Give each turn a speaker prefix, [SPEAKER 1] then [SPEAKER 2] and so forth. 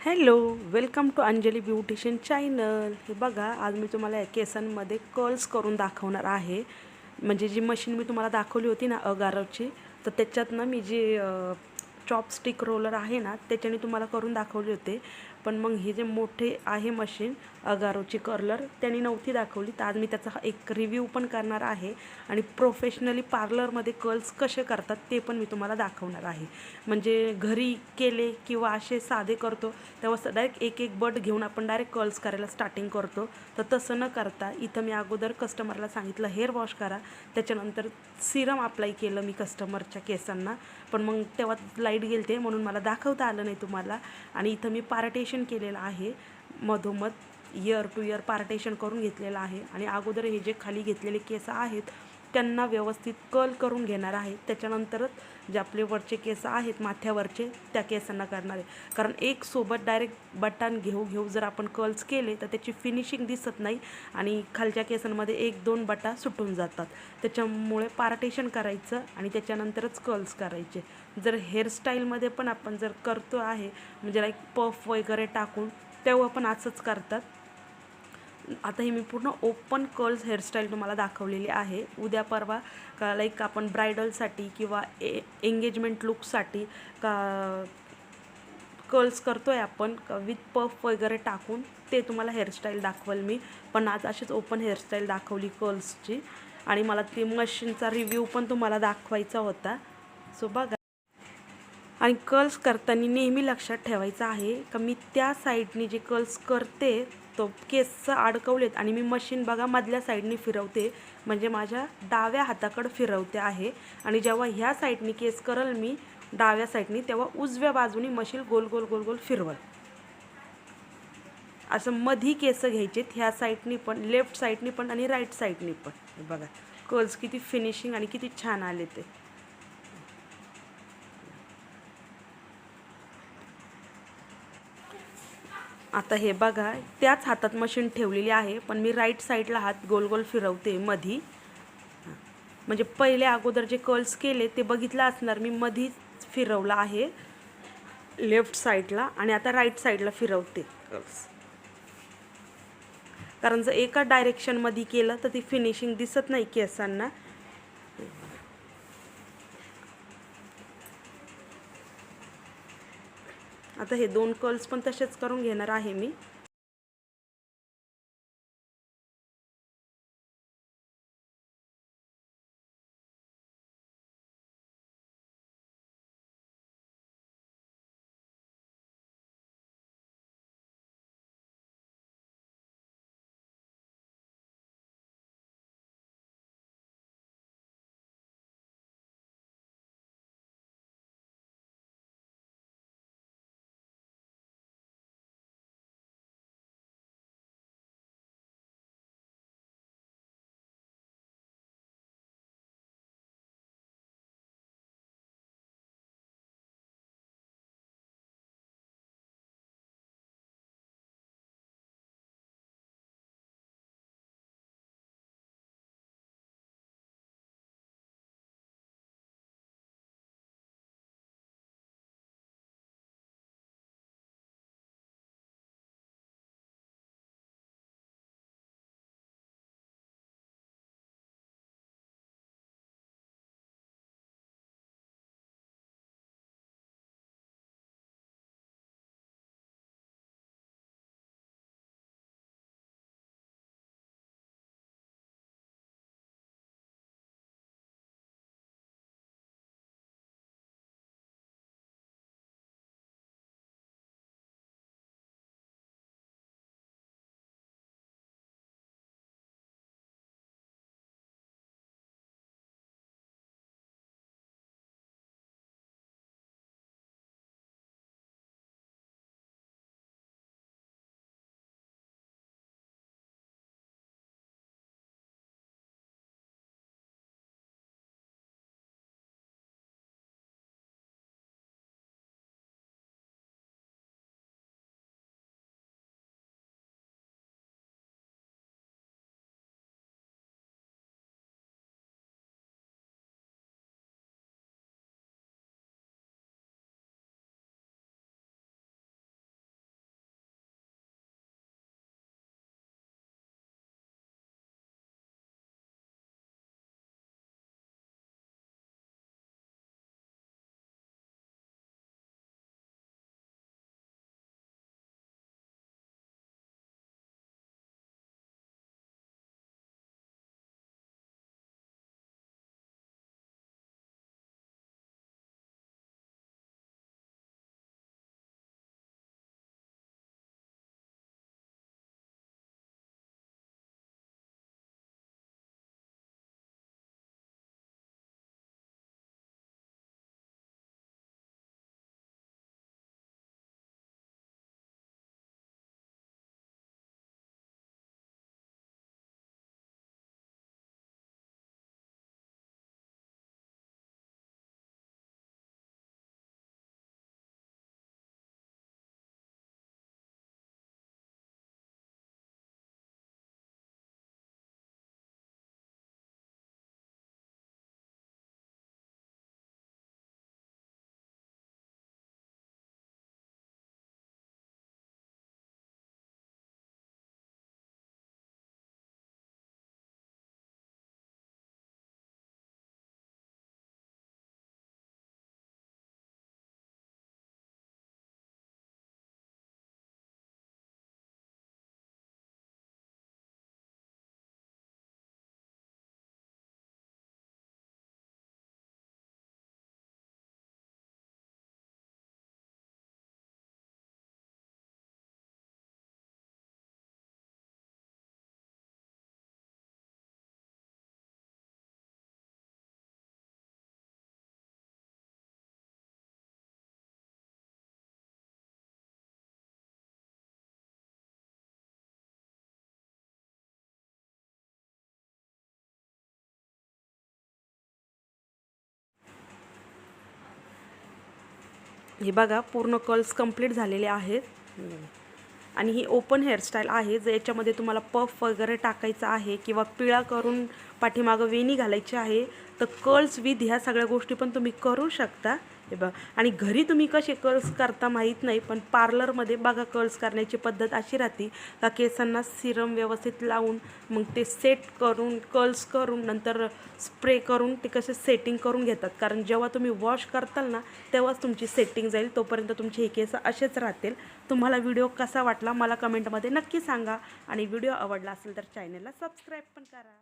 [SPEAKER 1] Hello welcome to Anjali beautician channel. हे बघा आज मी तुम्हाला या केसांमध्ये कर्ल्स करून दाखवणार आहे. म्हणजे जी मशीन मी तुम्हाला दाखवली होती ना अगारवची तर त्याच्यात ना मी जी चॉपस्टिक रोलर आहे ना त्याच्याने तुम्हाला करून दाखवले होते. पण मग हे जे मोठे आहे मशीन अगारोची कर्लर त्यांनी नव्हती दाखवली. तर आज मी त्याचा एक रिव्ह्यू पण करणार आहे. आणि प्रोफेशनली पार्लरमध्ये कर्ल्स कसे करतात ते पण मी तुम्हाला दाखवणार आहे. म्हणजे घरी केले किंवा असे साधे करतो तेव्हा डायरेक्ट एक एक बट घेऊन आपण डायरेक्ट कर्ल्स करायला स्टार्टिंग करतो. तर तसं न करता इथं मी अगोदर कस्टमरला सांगितलं हेअर वॉश करा. त्याच्यानंतर सिरम अप्लाय केलं मी कस्टमरच्या केसांना. पण मग तेव्हा लाइट गेलते म्हणून मला दाखवता आलं नाही तुम्हाला. आणि इथं मी पार्टेशन केलेलं आहे. मधोमध इयर टू इयर पार्टेशन करून घेतलेलं आहे. आणि अगोदर हे जे खाली घेतलेले केस आहेत त्यांना व्यवस्थित कल करून घेणार आहे. त्याच्यानंतरच जे आपले वरचे केस आहेत माथ्यावरचे त्या केसांना करणार आहे. कारण एक सोबत डायरेक्ट बटन घेऊ घेऊ जर आपण कर्ल्स केले तर त्याची फिनिशिंग दिसत नाही आणि खालच्या केसांमध्ये एक दोन बटा सुटून जातात. त्याच्यामुळे पार्टेशन करायचं आणि त्याच्यानंतरच कर्ल्स करायचे. जर हेअरस्टाईलमध्ये पण आपण जर करतो आहे म्हणजे लाईक पफ वगैरे टाकून तेव्हा पण असंच करतात. आता हे मी पूर्ण ओपन कर्ल्स हेअरस्टाईल तुम्हाला दाखवलेली आहे. उद्या परवा का लाईक आपण ब्रायडलसाठी किंवा ए एंगेजमेंट लुकसाठी का कर्ल्स करतो आहे आपण विथ पफ वगैरे टाकून ते तुम्हाला हेअरस्टाईल दाखवल मी. पण आज अशीच ओपन हेअरस्टाईल दाखवली कर्ल्सची आणि मला ती मशीनचा रिव्ह्यू पण तुम्हाला दाखवायचा होता. सो बघा. आणि कर्ल्स करताना नेहमी लक्षात ठेवायचं आहे का मी त्या साईडनी जे कर्ल्स करते तो केस अडकवलेत आणि मी मशीन बघा मधल्या साईडनी फिरवते. म्हणजे माझ्या डाव्या हाताकडं फिरवते आहे. आणि जेव्हा ह्या साईडनी केस करल मी डाव्या साईडनी तेव्हा उजव्या बाजूनी मशीन गोल गोल गोल गोल फिरवल. असं मधी केस घ्यायचेत ह्या साईडनी पण लेफ्ट साईडनी पण आणि राईट साईडनी पण. बघा कर्ल्स किती फिनिशिंग आणि किती छान आले ते. आता हे बघा त्याच हातात मशीन ठेवलेली आहे पण मी राईट साईडला हात गोल गोल फिरवते मधी. म्हणजे पहिले अगोदर जे कर्ल्स केले ते बघितलं असणार मी मधी फिरवलं आहे. लेफ्ट साईडला आणि आता राईट साईडला फिरवते. कर्ल्स कारण जर एका डायरेक्शनमध्ये केलं तर ती फिनिशिंग दिसत नाही केसांना. आता हे दोन कर्ल्स पण तसेच करून घेणार आहे मी. हे बघा पूर्ण कर्ल्स कंप्लीट झालेले आहेत. आणि ही ओपन हेअरस्टाईल आहे जर याच्यामध्ये तुम्हाला पफ वगैरे टाकायचा आहे किंवा पिळा करून पाठीमागं वेणी घालायची आहे तर कर्ल्स विथ ह्या सगळ्या गोष्टी पण तुम्ही करू शकता. हे बघ. आणि घरी तुम्ही कसे कर्ल्स करता माहीत नाही पण पार्लरमध्ये बघा कर्ल्स करण्याची पद्धत अशी राहते का केसांना सिरम व्यवस्थित लावून मग ते सेट करून कर्ल्स करून नंतर स्प्रे करून ते कसे सेटिंग करून घेतात. कारण जेव्हा तुम्ही वॉश करताल ना तेव्हाच तुमची सेटिंग जाईल तोपर्यंत तुमचे हे केस असेच राहतील. तुम्हाला व्हिडिओ कसा वाटला मला कमेंटमध्ये नक्की सांगा. आणि व्हिडिओ आवडला असेल तर चॅनलला सबस्क्राईब पण करा.